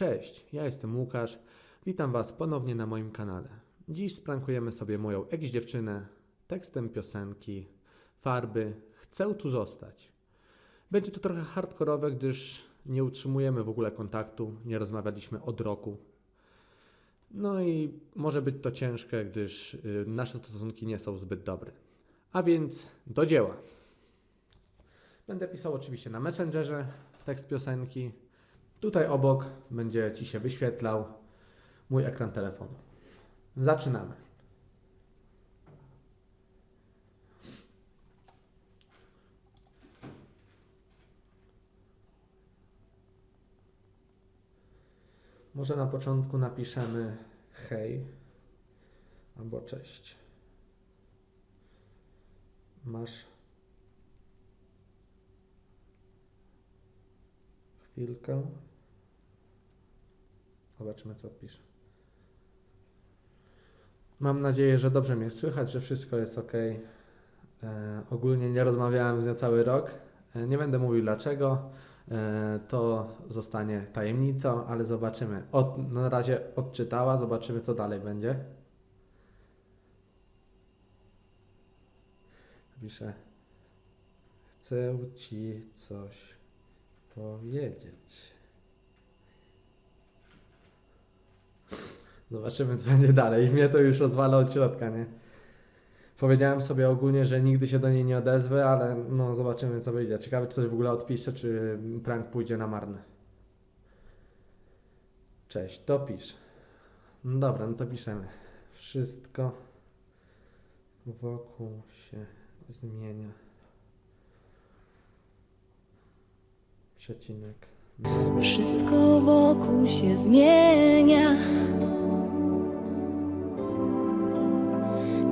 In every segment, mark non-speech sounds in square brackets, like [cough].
Cześć, ja jestem Łukasz. Witam Was ponownie na moim kanale. Dziś sprankujemy sobie moją ex-dziewczynę tekstem piosenki Farby Chcę tu zostać. Będzie to trochę hardkorowe, gdyż nie utrzymujemy w ogóle kontaktu, nie rozmawialiśmy od roku. No i może być to ciężkie, gdyż y, nasze stosunki nie są zbyt dobre. A więc do dzieła. Będę pisał oczywiście na Messengerze tekst piosenki. Tutaj obok będzie Ci się wyświetlał mój ekran telefonu. Zaczynamy. Może na początku napiszemy hej albo cześć. Masz chwilkę. Zobaczymy, co odpisze. Mam nadzieję, że dobrze mnie słychać, że wszystko jest ok. E, ogólnie nie rozmawiałem z nią cały rok. E, nie będę mówił dlaczego. E, to zostanie tajemnicą, ale zobaczymy. Od, na razie odczytała, zobaczymy, co dalej będzie. Pisze. Chcę ci coś powiedzieć. Zobaczymy, co będzie dalej. Mnie to już rozwala od środka, nie? Powiedziałem sobie ogólnie, że nigdy się do niej nie odezwę, ale no zobaczymy, co wyjdzie. Ciekawe, czy coś w ogóle odpisze, czy prank pójdzie na marne. Cześć, to pisz. No dobra, no to piszemy. Wszystko wokół się zmienia. Przecinek. Wszystko wokół się zmienia.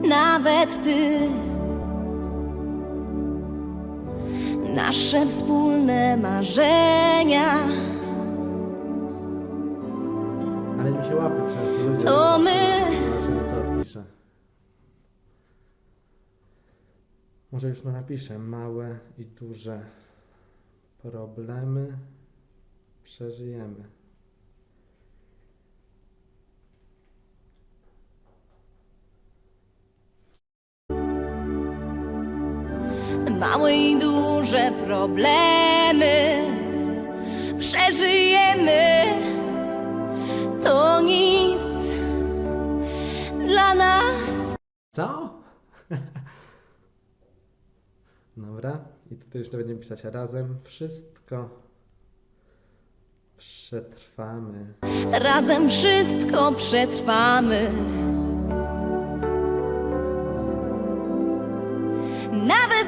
Nawet ty. Nasze wspólne marzenia Ale mi się łapy trzęsą. ludzie. to my. Zobaczymy, co odpisze. Może już no napiszę. Małe i duże problemy przeżyjemy. Małe i duże problemy przeżyjemy. To nic dla nas. Co? [laughs] Dobra. I tutaj jeszcze będziemy pisać razem. Wszystko przetrwamy. Razem wszystko przetrwamy.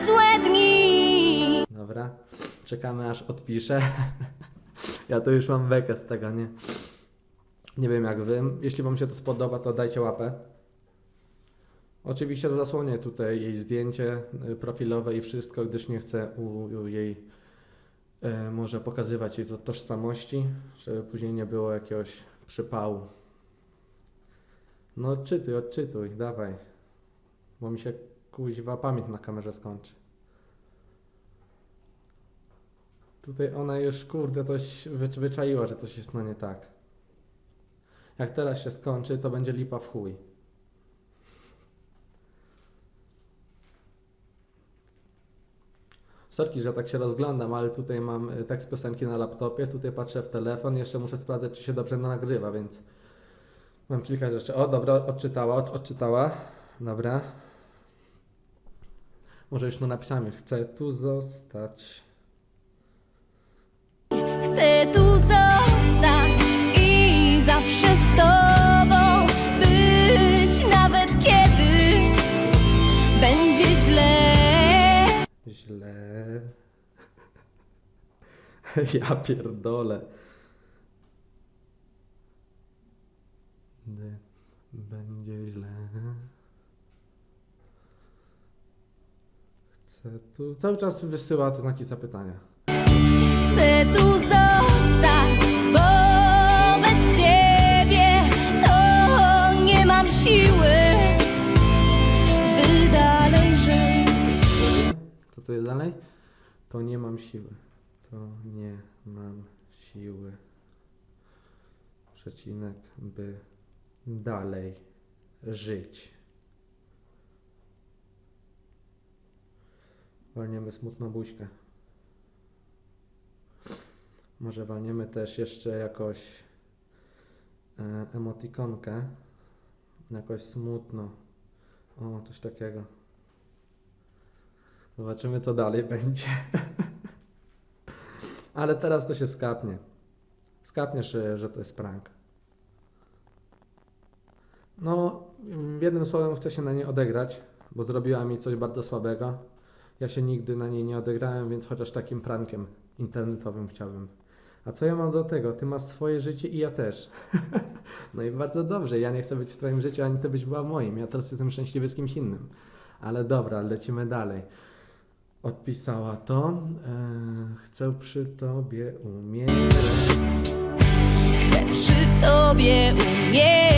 Nawet złe dni. Dobra. Czekamy aż odpiszę. [laughs] ja to już mam bekę z tego, nie? Nie wiem jak wy. Jeśli wam się to spodoba, to dajcie łapę. Oczywiście zasłonię tutaj jej zdjęcie y, profilowe i wszystko, gdyż nie chcę u, u jej e, może pokazywać jej to tożsamości, żeby później nie było jakiegoś przypału. No odczytuj, odczytuj, dawaj. Bo mi się kuźwa pamięć na kamerze skończy. Tutaj ona już, kurde, wycz- wyczaiła, że coś jest no nie tak. Jak teraz się skończy, to będzie lipa w chuj. Sorki, że tak się rozglądam, ale tutaj mam y, tekst piosenki na laptopie, tutaj patrzę w telefon, jeszcze muszę sprawdzać, czy się dobrze nagrywa, więc mam kilka rzeczy. O, dobra, odczytała, od, odczytała. Dobra. Może już no napisałem, chcę tu zostać. Chcę tu zostać i zawsze z tobą być, nawet kiedy będzie źle. Źle. [laughs] Ja pierdolę. Będzie źle. Tu. Cały czas wysyła te znaki zapytania. Chcę tu zostać, bo bez ciebie to nie mam siły, by dalej żyć. Co to jest dalej? To nie mam siły. To nie mam siły. przecinek, by dalej żyć. Walniemy smutną buźkę. Może walniemy też jeszcze jakoś e, emotikonkę. Jakoś smutno. O, coś takiego. Zobaczymy, co dalej będzie. [laughs] Ale teraz to się skapnie. Skapniesz, że, to jest prank. No, jednym słowem chcę się na niej odegrać, bo zrobiła mi coś bardzo słabego. Ja się nigdy na niej nie odegrałem, więc chociaż takim prankiem internetowym chciałbym. A co ja mam do tego? Ty masz swoje życie i ja też. [laughs] no i bardzo dobrze, ja nie chcę być w twoim życiu, ani ty byś była moim. Ja teraz jestem szczęśliwy z kimś innym. Ale dobra, lecimy dalej. Odpisała to. E, chcę przy tobie umierać. Chcę przy tobie umierać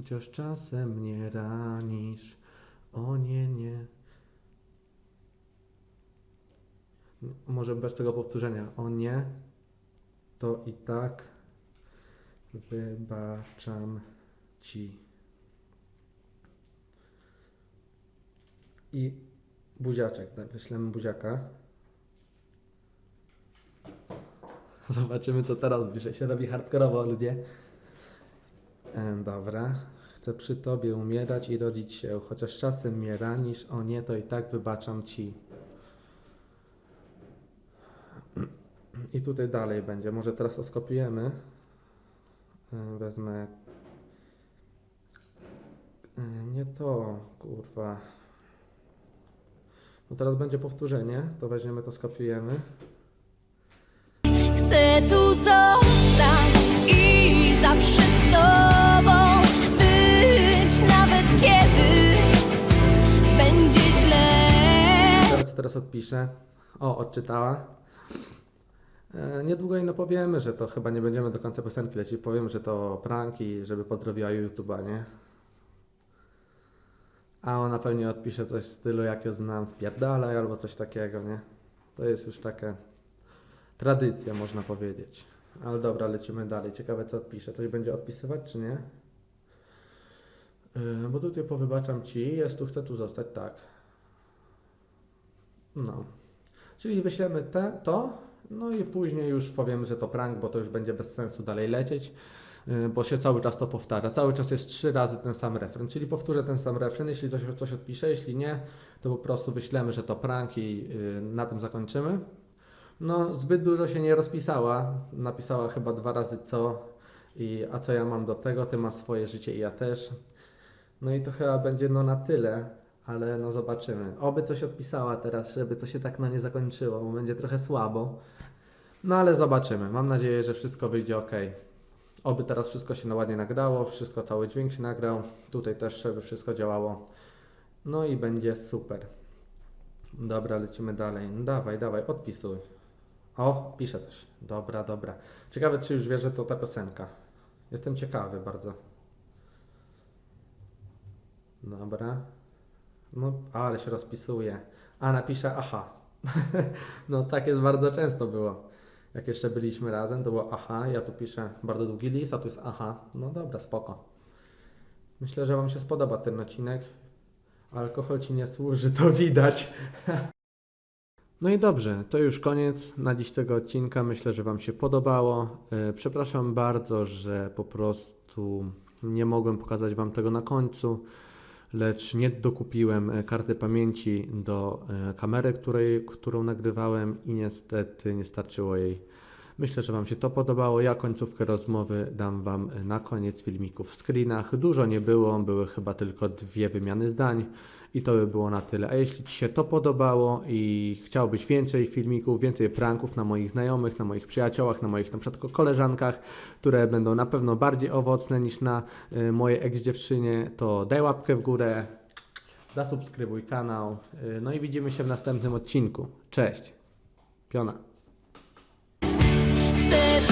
Chociaż czasem mnie ranisz. O nie, nie. Może bez tego powtórzenia. O nie, to i tak wybaczam ci. I buziaczek, tak, wyślemy buziaka. Zobaczymy co teraz, bliżej się robi hardkorowo ludzie. Dobra, chcę przy tobie umierać i rodzić się, chociaż czasem mnie ranisz, o nie, to i tak wybaczam ci. I tutaj dalej będzie, może teraz to skopiujemy. E, Wezmę... Nie to, kurwa. No teraz będzie powtórzenie, to weźmiemy to, skopiujemy. Chcę tu zostać i zawsze Teraz, odpiszę. O, odczytała. E, niedługo no powiemy, że to chyba nie będziemy do końca piosenki lecieć. Powiem, że to prank i żeby pozdrowiła YouTube'a, nie? A ona pewnie odpisze coś w stylu, jak ją znam, spierdalaj albo coś takiego, nie? To jest już taka tradycja, można powiedzieć. Ale dobra, lecimy dalej. Ciekawe, co odpisze. Coś będzie odpisywać, czy nie? Yy, bo tutaj powybaczam ci, jest tu, chcę tu zostać, tak. No. Czyli wyślemy te, to, no i później już powiem, że to prank, bo to już będzie bez sensu dalej lecieć, yy, bo się cały czas to powtarza. Cały czas jest trzy razy ten sam refren, czyli powtórzę ten sam refren, jeśli coś, coś odpiszę, jeśli nie, to po prostu wyślemy, że to prank i yy, na tym zakończymy. No, zbyt dużo się nie rozpisała, napisała chyba dwa razy co i a co ja mam do tego, ty masz swoje życie i ja też. No i to chyba będzie no na tyle, ale no zobaczymy. Oby coś odpisała teraz, żeby to się tak no nie zakończyło, bo będzie trochę słabo. No ale zobaczymy. Mam nadzieję, że wszystko wyjdzie ok. Oby teraz wszystko się na ładnie nagrało, wszystko, cały dźwięk się nagrał. Tutaj też, żeby wszystko działało. No i będzie super. Dobra, lecimy dalej. No dawaj, dawaj, odpisuj. O, pisze coś. Dobra, dobra. Ciekawe, czy już wie, że to ta piosenka. Jestem ciekawy bardzo. Dobra. No, ale się rozpisuje. A napisze aha. [laughs] no tak jest bardzo często było. Jak jeszcze byliśmy razem, to było aha. Ja tu piszę bardzo długi list, a tu jest aha. No dobra, spoko. Myślę, że Wam się spodoba ten odcinek. Alkohol Ci nie służy, to widać. [laughs] No i dobrze, to już koniec na dziś tego odcinka. Myślę, że Wam się podobało. E, Przepraszam bardzo, że po prostu nie mogłem pokazać Wam tego na końcu, lecz nie dokupiłem e, karty pamięci do e, kamery, której, którą nagrywałem i niestety nie starczyło jej Myślę, że Wam się to podobało. Ja końcówkę rozmowy dam Wam na koniec filmiku w screenach. Dużo nie było, były chyba tylko dwie wymiany zdań i to by było na tyle. A jeśli Ci się to podobało i chciałbyś więcej filmików, więcej pranków na moich znajomych, na moich przyjaciołach, na moich na przykład koleżankach, które będą na pewno bardziej owocne niż na y, mojej ex-dziewczynie, to daj łapkę w górę, zasubskrybuj kanał. y, No i widzimy się w następnym odcinku. Cześć. Piona. Chcę tu